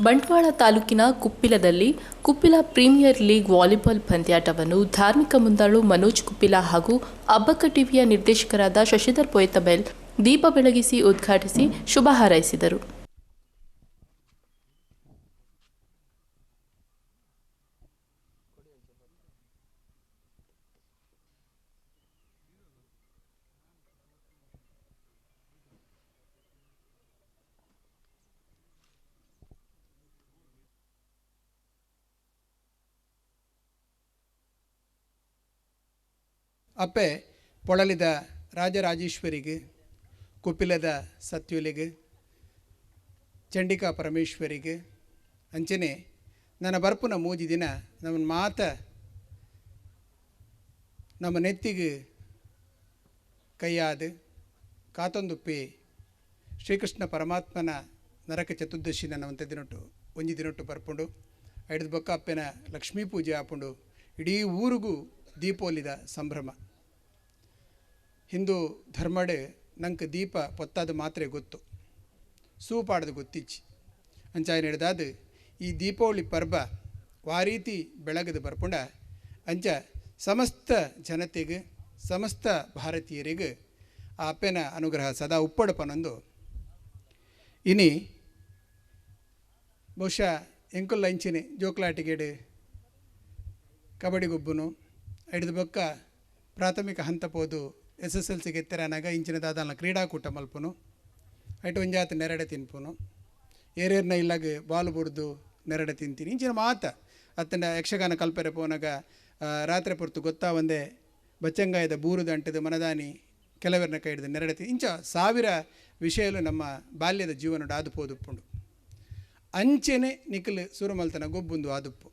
ಬಂಟ್ವಾಳ ತಾಲೂಕಿನ ಕುಪ್ಪಿಲದಲ್ಲಿ Kuppila premier league volleyball ಪಂದ್ಯಾಟವನ್ನು ಧಾರ್ಮಿಕ ಮುಂದಾಳು ಮನೋಜ್ ಕುಪ್ಪಿಲ ಹಾಗೂ ಅಬ್ಬಕ್ಕ ಟಿವಿಯ ನಿರ್ದೇಶಕರಾದ ಶಶಿಧರ್ ಪೊಯ್ತಬೆಲ್ ದೀಪ ಬೆಳಗಿಸಿ ಉದ್ಘಾಟಿಸಿ ಶುಭ ಹಾರೈಸಿದರು. ಅಪ್ಪೆ ಪೊಳಲಿದ ರಾಜರಾಜೇಶ್ವರಿಗೆ, ಕುಪಿಲದ ಸತ್ಯುಲಿಗೆ, ಚಂಡಿಕಾ ಪರಮೇಶ್ವರಿಗೆ ಅಂಚನೆ ನನ್ನ ಬರ್ಪುನ ಮೂಜಿ ದಿನ ನಮ್ಮ ಮಾತ ನಮ್ಮ ನೆತ್ತಿಗೆ ಕೈಯಾದ ಕಾತೊಂದುಪ್ಪಿ ಶ್ರೀಕೃಷ್ಣ ಪರಮಾತ್ಮನ ನರಕ ಚತುರ್ದಶಿ ನನ್ನ ಒಂತೆ ದಿನೊಟ್ಟು, ಒಂಜಿ ದಿನೊಟ್ಟು ಬರ್ಪುಂಡು. ಐದು ಬೊಕ್ಕ ಅಪ್ಪೆನ ಲಕ್ಷ್ಮೀ ಪೂಜೆ ಆಪುಂಡು. ಇಡೀ ಊರಿಗೂ ದೀಪೋಲಿದ ಸಂಭ್ರಮ. ಹಿಂದೂ ಧರ್ಮಡೆ ನಂಗೆ ದೀಪ ಪೊತ್ತಾದ ಮಾತ್ರೆ ಗೊತ್ತು. ಸೂಪಾಡದು ಗೊತ್ತಿಚ್ಚಿ. ಅಂಚಾಯನ ಹಿಡ್ದಾದ ಈ ದೀಪಾವಳಿ ಪರ್ಬ ವಾರೀತಿ ಬೆಳಗದು ಬರ್ಪುಂಡ ಅಂಚ ಸಮಸ್ತ ಜನತೆಗೆ, ಸಮಸ್ತ ಭಾರತೀಯರಿಗೆ ಆ ಅಪ್ಪನ ಅನುಗ್ರಹ ಸದಾ ಉಪ್ಪಡಪನೊಂದು. ಇನಿ ಬಹುಶಃ ಎಂಕುಲ್ ಇಂಚಿನಿ ಜೋಕ್ಲಾಟಿಗೇಡು ಕಬಡ್ಡಿ ಗೊಬ್ಬುನು ಹಿಡಿದು ಬೊಕ್ಕ ಪ್ರಾಥಮಿಕ ಹಂತ ಪೋದು ಎಸ್ ಎಸ್ ಎಲ್ ಸಿಗೆ ಎತ್ತರನಾಗ ಇಂಚಿನ ದಾದಾನ ಕ್ರೀಡಾಕೂಟ ಮಲ್ಪುನು. ಐಟು ಒಂಜಾತ ನೆರಡೆ ತಿನ್ಪುನು. ಏರೇರ್ನ ಇಲ್ಲಾಗ ಬಾಲು ಬುಡ್ದು ನೆರಡೆ ತಿಂತೀನಿ. ಇಂಚಿನ ಮಾತ ಅತ್ತನ ಯಕ್ಷಗಾನ ಕಲ್ಪರೆ ಪೋನಾಗ ರಾತ್ರಿ ಪೊರ್ತು ಗೊತ್ತಾ ಒಂದೇ ಬಚ್ಚಂಗಾಯದ ಬೂರುದ ಅಂಟದ ಮನದಾನಿ ಕೆಲವರನ್ನ ಕೈ ಹಿಡಿದು ನೆರಡೆ ಇಂಚ ಸಾವಿರ ವಿಷಯಲು ನಮ್ಮ ಬಾಲ್ಯದ ಜೀವನ ಆದುಪೋದುಪ್ಪುಂಡು ಅಂಚೆನೆ ನಿಖಲ್ ಸುರಮಲ್ತನ ಗೊಬ್ಬುಂದು ಆದುಪ್ಪು.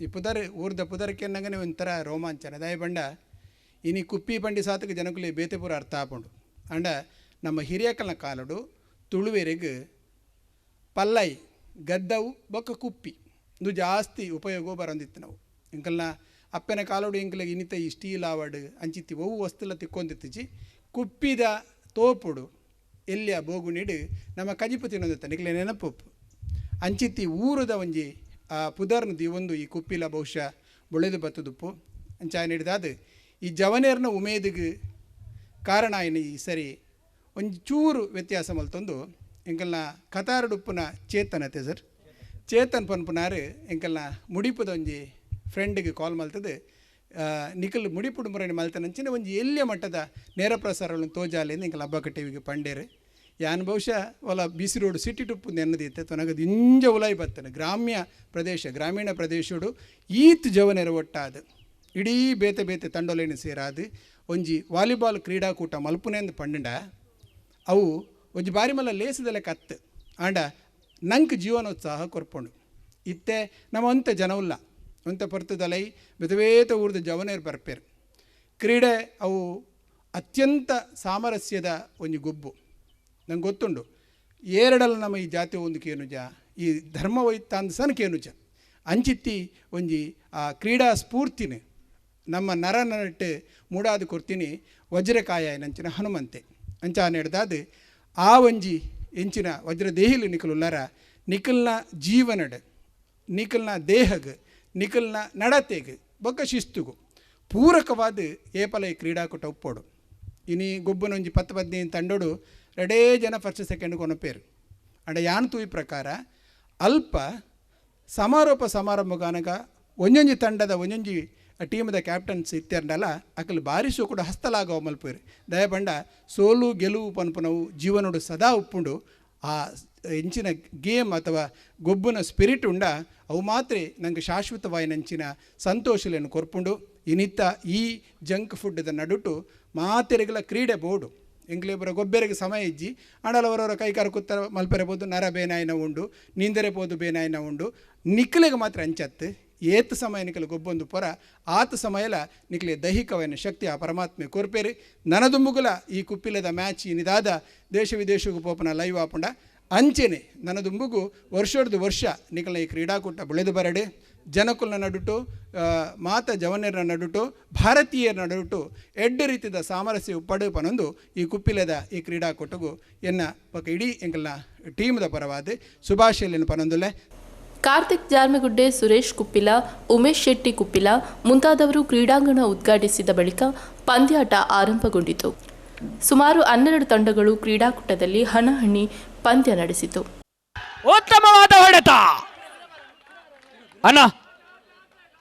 ಈ ಪುದರ್, ಊರ್ದ ಪುದರಕ್ಕೆ ಅನ್ನಂಗನೆ ಒಂಥರ ರೋಮಾಂಚನ. ದಯ ಬಂಡ, ಇನಿ ಕುಪ್ಪಿ ಬಂಡಿ ಸಾತಕ್ಕೆ ಜನಕುಲಿ ಬೇತೆಪುರ ಅರ್ಥ ಆಪುಂಡು. ಅಂಡ ನಮ್ಮ ಹಿರಿಯಕಲ್ನ ಕಾಲಡು, ತುಳುವೆರೆಗೆ ಪಲ್ಲೈ, ಗದ್ದವು ಬೊಕ್ಕ ಕುಪ್ಪಿ ಇದು ಜಾಸ್ತಿ ಉಪಯೋಗ ಬರಂದಿತ್ತು ನಾವು. ಇಂಕಲ್ನ ಅಪ್ಪನ ಕಾಲೋಡು ಇಂಕಲ ಇನಿತ ಈ ಸ್ಟೀಲ್ ಆವಡ್, ಅಂಚಿತ್ತಿ ಒವು ವಸ್ತುಲ ತಿಕ್ಕೊಂದಿತ್ತಿಚ್ಚಿ ಕುಪ್ಪಿದ ತೋಪುಡು, ಎಲ್ಲಿಯ ಬೋಗು ನೀಡು ನಮ್ಮ ಕಜಿಪು ತಿನ್ನೊಂದಿತ್ತ ನಿಕ್ಲೆ ನೆನಪು ಅಂಚಿತ್ತಿ ಊರದ ಒಂಜಿ ಪುದರ್ನ ಒಂದು ಈ ಕುಪ್ಪಿಲ ಬಹುಶಃ ಬೊಳೆದು ಬತ್ತದುಪ್ಪು ಅಂಚಾಯ ನಡೆದಾದ ಈ ಜವನೇರ್ನ ಉಮೇದಿಗೆ ಕಾರಣ ಏನು ಈ ಸರಿ ಒಂಚೂರು ಚೂರು ವ್ಯತ್ಯಾಸ ಮಲ್ತೊಂದು ಎಂಕಲ್ನ ಕತಾರಡುಪ್ಪುನ ಚೇತನತೆ ಸರ್. ಚೇತನ್ ಪನ್ಪುನಾರು ಎಂಕಲ್ನ ಮುಡಿಪುದ ಒಂಜಿ ಫ್ರೆಂಡಿಗೆ ಕಾಲ್ ಮಲ್ತದೆ ನಿಖಲ್ ಮುಡಿಪುಡು ಮುರಣಿ ಮಲ್ತನಂಚಿನ ಒಂಜಿ ಎಲ್ಲಿಯ ಮಟ್ಟದ ನೇರ ಪ್ರಸಾರಗಳನ್ನು ತೋಜಾಲೆಂದು ಎಂಕಲ್ ಹಬ್ಬ ಟಿವಿಗೆ ಪಂಡೇರು. ಯಾನ್ ಬಹುಶಃ ಒಲ ಬಿಸಿ ರೋಡ್ ಸಿಟಿ ಟುಪ್ಪು ನೆನ್ನದಿತ್ತೆ ತೊನಗದು ಇಂಜ ಉಲಾಯಿ ಬತ್ತನೆ, ಗ್ರಾಮ್ಯ ಪ್ರದೇಶ, ಗ್ರಾಮೀಣ ಪ್ರದೇಶಡು ಈತ್ ಜವನೆರ ಒಟ್ಟಾದ. ಇಡೀ ಬೇತೆ ಬೇತೆ ತಂಡೊಲೇನು ಸೇರಾದು. ಒಂಜಿ ವಾಲಿಬಾಲ್ ಕ್ರೀಡಾಕೂಟ ಮಲ್ಪುನೆಂದು ಪಂಡ ಅವು ಒಂಜಿ ಬಾರಿ ಮಲ್ಲ ಲೇಸದಲೆ ಕತ್ತು. ಆಂಡ ನಂಕ್ ಜೀವನೋತ್ಸಾಹ ಕೊರ್ಪುಂಡು. ಇತ್ತೆ ನಮ್ಮ ಜನ ಉಲ್ಲ ಅಂತ ಪೊರ್ತದಲೈ ಬೆತವೇತ ಊರ್ದ ಜವನೇರು ಬರ್ಪೇರು. ಕ್ರೀಡೆ ಅವು ಅತ್ಯಂತ ಸಾಮರಸ್ಯದ ಒಂಜಿ ಗುಬ್ಬು. ನಂಗೆ ಗೊತ್ತುಂಡು. ಏರಡಲ್ಲ ನಮ್ಮ ಈ ಜಾತಿ ಒಂದು ಕೇನುಜ ಈ ಧರ್ಮ ವೈತಾಂದ ಸನ್ ಕೇನುಜ ಅಂಚಿತ್ತಿ ಒಂಜಿ, ಆ, ಕ್ರೀಡಾ ಸ್ಫೂರ್ತಿನೇ. ನಮ್ಮ ನರ ನರಟ್ಟು ಮೂಡಾದು ಕೊರ್ತೀನಿ ವಜ್ರಕಾಯ ನಂಚಿನ ಹನುಮಂತೆ. ಅಂಚ ನಡೆದಾದ, ಆ ಒಂಜಿ ಎಂಚಿನ ವಜ್ರ ದೇಹಿಲು ನಿಖಲುಲ್ಲಾರ, ನಿಖಲ್ನ ಜೀವನಡ್, ನಿಖಲ್ನ ದೇಹಗ್, ನಿಖಲ್ನ ನಡತೆಗ್ ಬೊಕ್ಕ ಶಿಸ್ತುಗು. ಪೂರಕವಾದ ಏಪಲ ಈ ಕ್ರೀಡಾಕೂಟ ಉಪ್ಪೋಡು ಇನಿ ಗೊಬ್ಬನೊಂಜಿ ಪತ್ತು ಪದ್ನೈದು ತಂಡೋಡು ಎರಡೇ ಜನ ಫಸ್ಟ್ ಸೆಕೆಂಡ್ ಕೊನಪೇರು ಅಂಡ ಯಾನ್ ತೂಯಿ ಪ್ರಕಾರ ಅಲ್ಪ ಸಮಾರೋಪ ಸಮಾರಂಭಗಾನಗ ಒಂಜೊಂಜಿ ತಂಡದ ಒಂಜೊಂಜಿ ಟೀಮದ ಕ್ಯಾಪ್ಟನ್ಸ್ ಇತ್ಯಂಡಲ ಅಕಲ್ ಬಾರಿಸು ಕೂಡ ಹಸ್ತಲಾಗವ ಮಲ್ಪೇರು ದಯಪಂಡ ಸೋಲು, ಗೆಲುವು, ಪನ್ಪುನವು, ಜೀವನೋಡು ಸದಾ ಉಪ್ಪುಂಡು. ಆ ಹೆಂಚಿನ ಗೇಮ್ ಅಥವಾ ಗೊಬ್ಬುನ ಸ್ಪಿರಿಟ್ ಉಂಡ, ಅವು ಮಾತ್ರ ನಂಗೆ ಶಾಶ್ವತವಾಯಿ ನಂಚಿನ ಸಂತೋಷಲೇನು ಕೊರ್ಪುಂಡು. ಇನಿತ್ತ ಈ ಜಂಕ್ ಫುಡ್ದ ನಡುಟು ಮಾತೆರೆಗಳ ಕ್ರೀಡೆ ಬೋಡು. ಎಂಗ್ಲೇಬರ ಗೊಬ್ಬೆರಿಗೆ ಸಮಯ ಇಜ್ಜಿ. ಆಂಡಲವರವರ ಕೈಕಾರ ಕುತ್ತ ಮಲ್ಪೆರೆ ಬೋದು ನರ ಬೇನಾಯಿನ ಉಂಡು, ನೀಂದರೆ ಪೋದು ಬೇನಾಯಿನ ಉಂಡು. ನಿಕ್ಲೆಗೆ ಮಾತ್ರ ಅಂಚತ್ತು. ಏತ್ ಸಮಯ ನಿಕಲು ಗೊಬ್ಬೊಂದು ಪೊರ. ಆತ ಸಮಯಲ ನಿಕ್ಲೆ ದೈಹಿಕವನ್ನ ಶಕ್ತಿ ಆ ಪರಮಾತ್ಮೆ ಕೊರ್ಪೇರಿ. ನನದುಂಬುಗುಲ ಈ ಕುಪ್ಪಿಲದ ಮ್ಯಾಚ್ ಇನಿದಾದ ದೇಶ ವಿದೇಶಗು ಪೋಪನ ಲೈವ್ ಆಪುಂಡ. ಅಂಚೆನೆ, ನನದುಂಬುಗು ದುಂಬುಗು ವರ್ಷದ ವರ್ಷ ನಿಕ್ಕಲ ಈ ಕ್ರೀಡಾಕೂಟ ಬೆಳೆದು ಬರಡೆ. ಜನಕುಲ್ನ ನಡುಟು ಮಾತ ಜವನರ ನಡುಟು ಭಾರತೀಯರ ನಡುಟು ಎಡ್ಡು ರೀತಿಯ ಸಾಮರಸ್ಯ ಉಪ್ಪಡು ಪನೊಂದು ಈ ಕುಪ್ಪಿಲದ ಈ ಕ್ರೀಡಾಕೂಟಗು ಎನ್ನ ಪಕ್ಕ ಇಡೀ ಎಂಕಲ್ನ ಟೀಮ್ದ ಪರವಾದ ಶುಭಾಶಯಲಿನ ಪನೊಂದುಲೆ ಕಾರ್ತಿಕ್ ಜಾರ್ಮಿಗುಡ್ಡೆ ಸುರೇಶ್ ಕುಪ್ಪಿಲ ಉಮೇಶ್ ಶೆಟ್ಟಿ ಕುಪ್ಪಿಲ ಮುಂತಾದವರು ಕ್ರೀಡಾಂಗಣ ಉದ್ಘಾಟಿಸಿದ ಬಳಿಕ ಪಂದ್ಯಾಟ ಆರಂಭಗೊಂಡಿತು. ಸುಮಾರು ಹನ್ನೆರಡು ತಂಡಗಳು ಕ್ರೀಡಾಕೂಟದಲ್ಲಿ ಹಣಹಣಿ ಪಂದ್ಯ ನಡೆಸಿತು. ಉತ್ತಮವಾದ ಹೊಡೆತ! ಅಣ್ಣ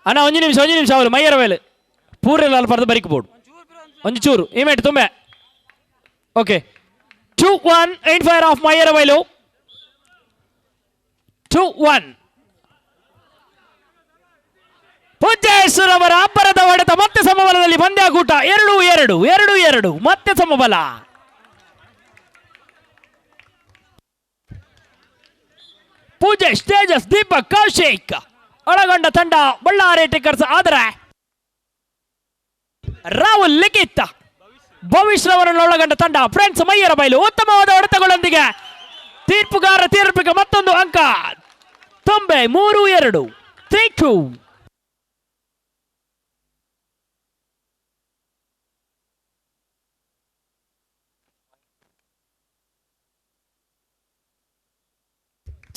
ಅಣ್ಣ, ಒಂದು ನಿಮಿಷ ಒಂದು ನಿಮಿಷ, ಅವಳು ಮೈಯರ ಮೇಲೆ. ಪೂರೆಲ್ಲ ಅಲ್ಲಿ ಪಡೆದು ಬರಿಕಬಹುದು ಒಂದು ಚೂರು, ಇಮೇಟ್ ತುಂಬೆ. Okay two one eight favour of ಮೈಯರ ಬೈಲು ಟು ಒನ್ ಪೂಜ್ಯೇಶ್ವರವರ ಅಬ್ಬರದ ಹೊಡೆತ, ಮತ್ತೆ ಸಮಬಲದಲ್ಲಿ ಪಂದ್ಯಾಕೂಟ ಎರಡು ಎರಡು ಎರಡು ಎರಡು, ಮತ್ತೆ ಸಮಬಲ. ಪೂಜೆ ತೇಜಸ್, ದೀಪಕ್ ಕೌಶಿಕ್ ಒಳಗೊಂಡ ತಂಡ ಬಳ್ಳಾರಿ ಟೇಕರ್ಸ್ ಆದರೆ ರಾಹುಲ್ ಲಿಖಿತ್ ಭವಿಷ್ಯ ಅವರನ್ನು ಒಳಗೊಂಡ ತಂಡ ಫ್ರೆಂಡ್ಸ್ ಮೈಯರ ಬಯಲು ಉತ್ತಮವಾದ ಹೊಡೆತಗಳೊಂದಿಗೆ ತೀರ್ಪುಗಾರ ತೀರ್ಪಿಗೆ ಮತ್ತೊಂದು ಅಂಕ. ತೊಂಬೆ ಮೂರು ಎರಡು three two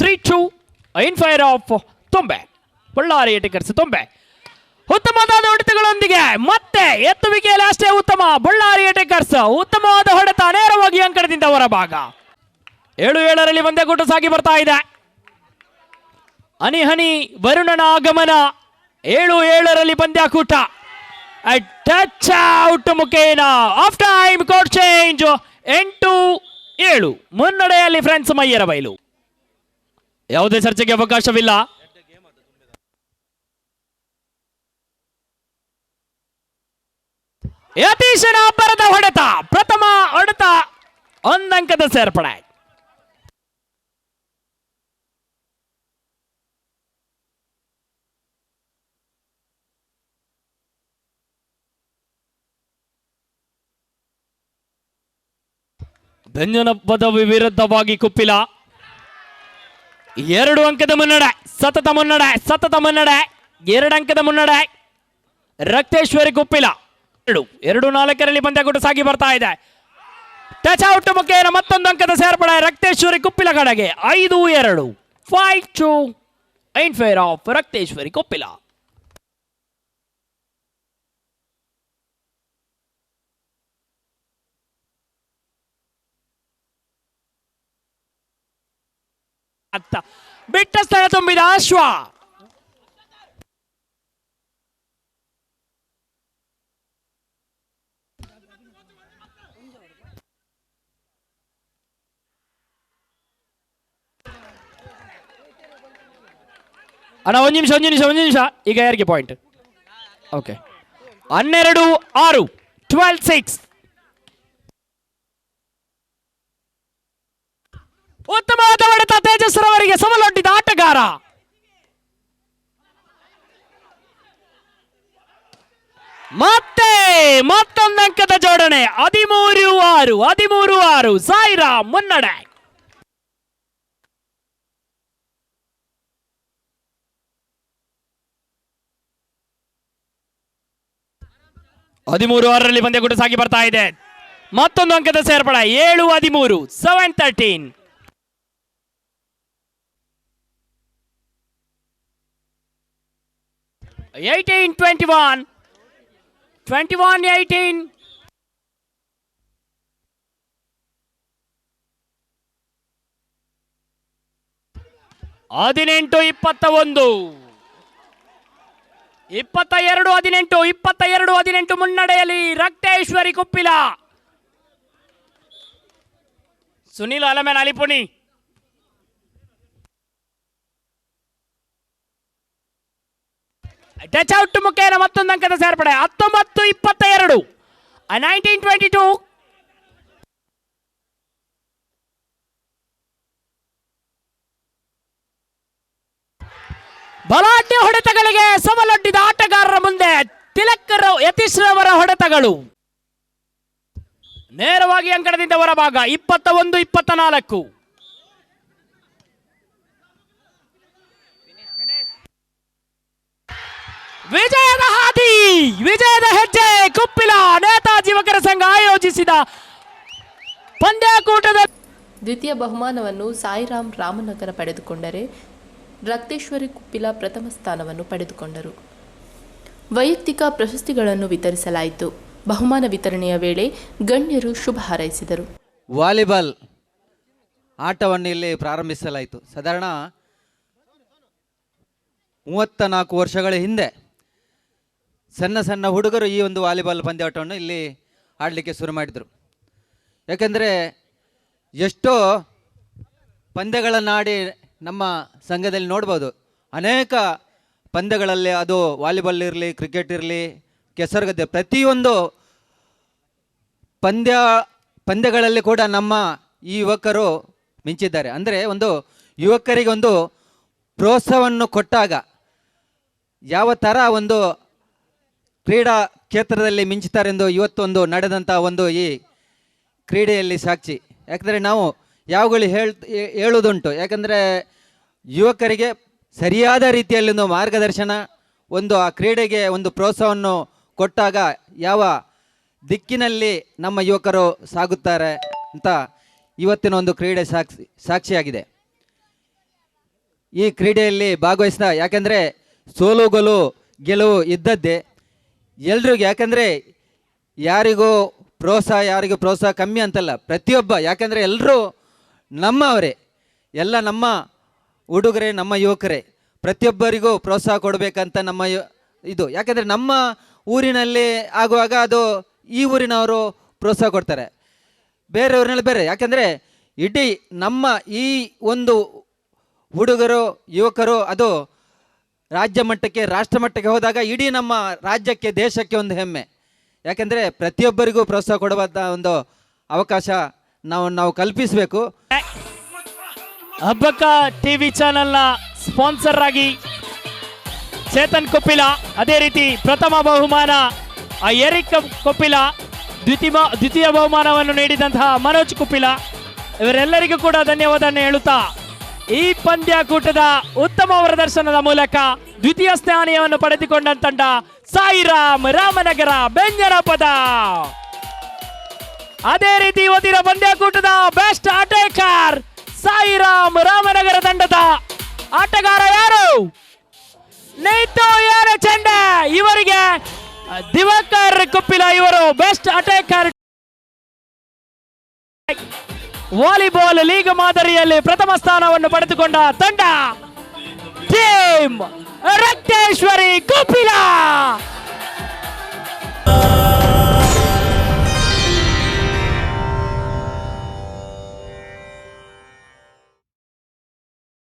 three two in favour of ತೊಂಬೆ. Ballari takers ತುಂಬೆ. ಉತ್ತಮವಾದ ಹೊಡೆತಗಳೊಂದಿಗೆ ಮತ್ತೆ ಎತ್ತುವಿಕೆಯಲ್ಲಿ ಅಷ್ಟೇ ಉತ್ತಮ. ಬಳ್ಳಾರಿ ಟೇಕರ್ಸ್ ಉತ್ತಮವಾದ ಹೊಡೆತ ನೇರವಾಗಿ ಅಂಕಣದಿಂದ ಹೊರಭಾಗ ಏಳು ಏಳರಲ್ಲಿ ಒಂದೇ ಗುಟ್ಟು ಸಾಗಿ ಬರ್ತಾ ಇದೆ. ಹನಿ ವರುಣನ ಆಗಮನ ಏಳು ಏಳರಲ್ಲಿ ಪಂದ್ಯಾಕೂಟ ಟಚ್ ಔಟ್ ಮುಖೇನ. ಆಫ್ ಟೈಮ್ ಕೋಟ್ ಚೇಂಜ್ ಎಂಟು ಏಳು. ಮುನ್ನಡೆಯಲ್ಲಿ ಫ್ರೆಂಡ್ಸ್ ಮೈಯರ ಬಯಲು. ಯಾವುದೇ ಚರ್ಚೆಗೆ ಅವಕಾಶವಿಲ್ಲ. ಯತೀಶನ ಅಬ್ಬರದ ಹೊಡೆತ. ಪ್ರಥಮ ಹೊಡೆತ ಒಂದಂಕದ ಸೇರ್ಪಡೆ. ಬೆಂಜನಪ್ಪದ ವಿರುದ್ಧವಾಗಿ ಕುಪ್ಪಿಲ. ಎರಡು ಅಂಕದ ಮುನ್ನಡೆ, ಸತತ ಮುನ್ನಡೆ ಸತತ ಮುನ್ನಡೆ, ಎರಡು ಅಂಕದ ಮುನ್ನಡೆ. ರಕ್ತೇಶ್ವರಿ ಕುಪ್ಪಿಲ. ಎರಡು ಎರಡು ನಾಲ್ಕರಲ್ಲಿ ಪಂದ್ಯಕೂಟ ಸಾಗಿ ಬರ್ತಾ ಇದೆ. ಟಚ್ ಔಟ್ ಮುಖೇನ ಮತ್ತೊಂದು ಅಂಕದ ಸೇರ್ಪಡೆ, ರಕ್ತೇಶ್ವರಿ ಕುಪ್ಪಿಲ ಕಡೆಗೆ ಐದು, ಎರಡು. Five two in favour of Rakteshwari Kuppila. ಬಿಟ್ಟ ಸ್ಥಳ ತುಂಬಿದ ಅಶ್ವ. ಅಣ್ಣ, ಒಂದು ನಿಮಿಷ ಒಂದು ನಿಮಿಷ ಒಂದು ನಿಮಿಷ. ಈಗ ಯಾರಿಗೆ ಪಾಯಿಂಟ್ ಓಕೆ ಹನ್ನೆರಡು, ಆರು ಟ್ವೆಲ್ ಸಿಕ್ಸ್ ಉತ್ತಮವಾದ ಹೊಡೆತ ತೇಜಸ್ರವರಿಗೆ ಸಮಲೊಡ್ಡಿದ ಆಟಗಾರ. ಮತ್ತೆ, ಮತ್ತೊಂದು ಅಂಕದ ಜೋಡಣೆ. ಹದಿಮೂರು ಆರು ಹದಿಮೂರು ಆರು. ಸಾಯಿರಾ ಮುನ್ನಡೆ. ಹದಿಮೂರು ಆರರಲ್ಲಿ ಪಂದ್ಯಕೂಟ ಸಾಗಿ ಬರ್ತಾ ಇದೆ. ಮತ್ತೊಂದು ಅಂಕದ ಸೇರ್ಪಡೆ, ಏಳು ಹದಿಮೂರು seven thirteen eighteen twenty one twenty one eighteen ಹದಿನೆಂಟು ಇಪ್ಪತ್ತ ಒಂದು ಇಪ್ಪತ್ತ ಎರಡು ಹದಿನೆಂಟು ಇಪ್ಪತ್ತ ಎರಡು ಹದಿನೆಂಟು ಮುನ್ನಡೆಯಲ್ಲಿ ರಕ್ತೇಶ್ವರಿ ಕುಪ್ಪಿಲ. ಸುನಿಲ್ ಅಲಮೇನ್ ಅಲಿಪುಣಿ. ಟಚ್ ಔಟ್ ಮುಖೇನ ಮತ್ತೊಂದು ಅಂಕದ ಸೇರ್ಪಡೆ. ಹತ್ತೊಂಬತ್ತು ಇಪ್ಪತ್ತ ಎರಡು ನೈನ್ಟೀನ್ ಟ್ವೆಂಟಿ ಟೂ ಬಲಾಢ್ಯ ಹೊಡೆತಗಳಿಗೆ ಸವಲೊಡ್ಡಿದ ಆಟಗಾರರ ಮುಂದೆ ತಿಲಕ್ಕರ ಯತೀಶ್ರವರ ಹೊಡೆತಗಳು. ನೇರವಾಗಿ ಅಂಕಣದಿಂದ ಹೊರಭಾಗ ಇಪ್ಪತ್ತ ಒಂದು ಇಪ್ಪತ್ತ ನಾಲ್ಕು ವಿಜಯದ ಹಾದಿ, ವಿಜಯದ ಹೆಜ್ಜೆ, ಕುಪ್ಪಿಲ ನೇತಾಜಿ ಯುವಕರ ಸಂಘ ಆಯೋಜಿಸಿದ ಪಂದ್ಯಕೂಟದ ದ್ವಿತೀಯ ಬಹುಮಾನವನ್ನು ಸಾಯಿರಾಮ್ ರಾಮನಗರ ಪಡೆದುಕೊಂಡರೆ ರಕ್ತೇಶ್ವರಿ ಕುಪ್ಪಿಲ ಪ್ರಥಮ ಸ್ಥಾನವನ್ನು ಪಡೆದುಕೊಂಡರು. ವೈಯಕ್ತಿಕ ಪ್ರಶಸ್ತಿಗಳನ್ನು ವಿತರಿಸಲಾಯಿತು. ಬಹುಮಾನ ವಿತರಣೆಯ ವೇಳೆ ಗಣ್ಯರು ಶುಭ ಹಾರೈಸಿದರು. ವಾಲಿಬಾಲ್ ಆಟವನ್ನು ಇಲ್ಲಿ ಪ್ರಾರಂಭಿಸಲಾಯಿತು. ಸಾಧಾರಣ ಮೂವತ್ತ ನಾಲ್ಕು ವರ್ಷಗಳ ಹಿಂದೆ ಸಣ್ಣ ಸಣ್ಣ ಹುಡುಗರು ಈ ಒಂದು ವಾಲಿಬಾಲ್ ಪಂದ್ಯಾಟವನ್ನು ಇಲ್ಲಿ ಆಡಲಿಕ್ಕೆ ಶುರು ಮಾಡಿದರು. ಯಾಕೆಂದರೆ ಎಷ್ಟೋ ಪಂದ್ಯಗಳನ್ನು ಆಡಿ ನಮ್ಮ ಸಂಘದಲ್ಲಿ ನೋಡ್ಬೋದು. ಅನೇಕ ಪಂದ್ಯಗಳಲ್ಲಿ ಅದು ವಾಲಿಬಾಲ್ ಇರಲಿ, ಕ್ರಿಕೆಟ್ ಇರಲಿ, ಕೆಸರುಗದ್ದೆ ಪ್ರತಿಯೊಂದು ಪಂದ್ಯ, ಪಂದ್ಯಗಳಲ್ಲಿ ಕೂಡ ನಮ್ಮ ಈ ಯುವಕರು ಮಿಂಚಿದ್ದಾರೆ. ಅಂದರೆ ಒಂದು ಯುವಕರಿಗೆ ಒಂದು ಪ್ರೋತ್ಸಾಹವನ್ನು ಕೊಟ್ಟಾಗ ಯಾವ ಥರ ಒಂದು ಕ್ರೀಡಾ ಕ್ಷೇತ್ರದಲ್ಲಿ ಮಿಂಚುತ್ತಾರೆಂದು ಇವತ್ತೊಂದು ನಡೆದಂಥ ಒಂದು ಈ ಕ್ರೀಡೆಯಲ್ಲಿ ಸಾಕ್ಷಿ. ಯಾಕಂದರೆ ನಾವು ಯಾವಾಗಲೂ ಹೇಳ್ ಹೇಳುವುದುಂಟು. ಯಾಕಂದರೆ ಯುವಕರಿಗೆ ಸರಿಯಾದ ರೀತಿಯಲ್ಲಿ ಒಂದು ಮಾರ್ಗದರ್ಶನ, ಒಂದು ಆ ಕ್ರೀಡೆಗೆ ಒಂದು ಪ್ರೋತ್ಸಾಹವನ್ನು ಕೊಟ್ಟಾಗ ಯಾವ ದಿಕ್ಕಿನಲ್ಲಿ ನಮ್ಮ ಯುವಕರು ಸಾಗುತ್ತಾರೆ ಅಂತ ಇವತ್ತಿನ ಒಂದು ಕ್ರೀಡೆ ಸಾಕ್ಷಿ, ಸಾಕ್ಷಿಯಾಗಿದೆ. ಈ ಕ್ರೀಡೆಯಲ್ಲಿ ಭಾಗವಹಿಸಿದ, ಯಾಕೆಂದರೆ ಸೋಲುಗಳು ಗೆಲುವು ಇದ್ದದ್ದೇ ಎಲ್ರಿಗೂ, ಯಾಕಂದರೆ ಯಾರಿಗೂ ಪ್ರೋತ್ಸಾಹ ಯಾರಿಗೂ ಪ್ರೋತ್ಸಾಹ ಕಮ್ಮಿ ಅಂತಲ್ಲ, ಪ್ರತಿಯೊಬ್ಬ, ಯಾಕಂದರೆ ಎಲ್ಲರೂ ನಮ್ಮವರೇ, ಎಲ್ಲ ನಮ್ಮ ಹುಡುಗರೇ ನಮ್ಮ ಯುವಕರೇ, ಪ್ರತಿಯೊಬ್ಬರಿಗೂ ಪ್ರೋತ್ಸಾಹ ಕೊಡಬೇಕಂತ ನಮ್ಮ ಇದು. ಯಾಕಂದರೆ ನಮ್ಮ ಊರಿನಲ್ಲಿ ಆಗುವಾಗ ಅದು ಈ ಊರಿನವರು ಪ್ರೋತ್ಸಾಹ ಕೊಡ್ತಾರೆ. ಬೇರೆಯವ್ರನ್ನೆಲ್ಲ ಬೇರೆ. ಯಾಕಂದರೆ ಇಡೀ ನಮ್ಮ ಈ ಒಂದು ಹುಡುಗರು ಯುವಕರು, ಅದು ರಾಜ್ಯ ಮಟ್ಟಕ್ಕೆ, ರಾಷ್ಟ್ರ ಮಟ್ಟಕ್ಕೆ ಹೋದಾಗ ಇಡೀ ನಮ್ಮ ರಾಜ್ಯಕ್ಕೆ, ದೇಶಕ್ಕೆ ಒಂದು ಹೆಮ್ಮೆ. ಯಾಕೆಂದರೆ ಪ್ರತಿಯೊಬ್ಬರಿಗೂ ಪ್ರೋತ್ಸಾಹ ಕೊಡುವಂಥ ಒಂದು ಅವಕಾಶ ನಾವು ನಾವು ಕಲ್ಪಿಸಬೇಕು. ಹಬ್ಬಕ್ಕ ಟಿವಿ ಚಾನೆಲ್ನ ಸ್ಪಾನ್ಸರ್ ಆಗಿ ಚೇತನ್ ಕೊಪ್ಪಿಲ, ಅದೇ ರೀತಿ ಪ್ರಥಮ ಬಹುಮಾನ, ಆ ಎರಿಕ್ ಕೊಪ್ಪಿಲ, ದ್ವಿತೀಯ ದ್ವಿತೀಯ ಬಹುಮಾನವನ್ನು ನೀಡಿದಂತಹ ಮನೋಜ್ ಕುಪ್ಪಿಲ, ಇವರೆಲ್ಲರಿಗೂ ಕೂಡ ಧನ್ಯವಾದವನ್ನು ಹೇಳುತ್ತಾ, ಈ ಪಂದ್ಯಕೂಟದ ಉತ್ತಮ ಪ್ರದರ್ಶನದ ಮೂಲಕ ದ್ವಿತೀಯ ಸ್ಥಾನವನ್ನು ಪಡೆದುಕೊಂಡ ತಂಡ ಸಾಯಿರಾಮ್ ರಾಮನಗರ ಬೆಂಜನಪದ ಅದೇ ರೀತಿ ಇವತ್ತಿನ ಪಂದ್ಯಕೂಟದ ಬೆಸ್ಟ್ ಅಟ್ಯಾಕರ್ ಸಾಯಿರಾಮ್ ರಾಮನಗರ ತಂಡದ ಆಟಗಾರ ಯಾರು? ನೈತೋ ಯಾರ ಚೆಂಡ? ಇವರಿಗೆ ದಿವಾಕರ್ ಕುಪ್ಪಿಲ ಇವರು ಬೆಸ್ಟ್ ಅಟೇಕರ್ ವಾಲಿಬಾಲ್ ಲೀಗ್ ಮಾದರಿಯಲ್ಲಿ ಪ್ರಥಮ ಸ್ಥಾನವನ್ನು ಪಡೆದುಕೊಂಡ ತಂಡ ಟೀಮ್ ರಕ್ತೇಶ್ವರಿ ಕುಪ್ಪಿಲ!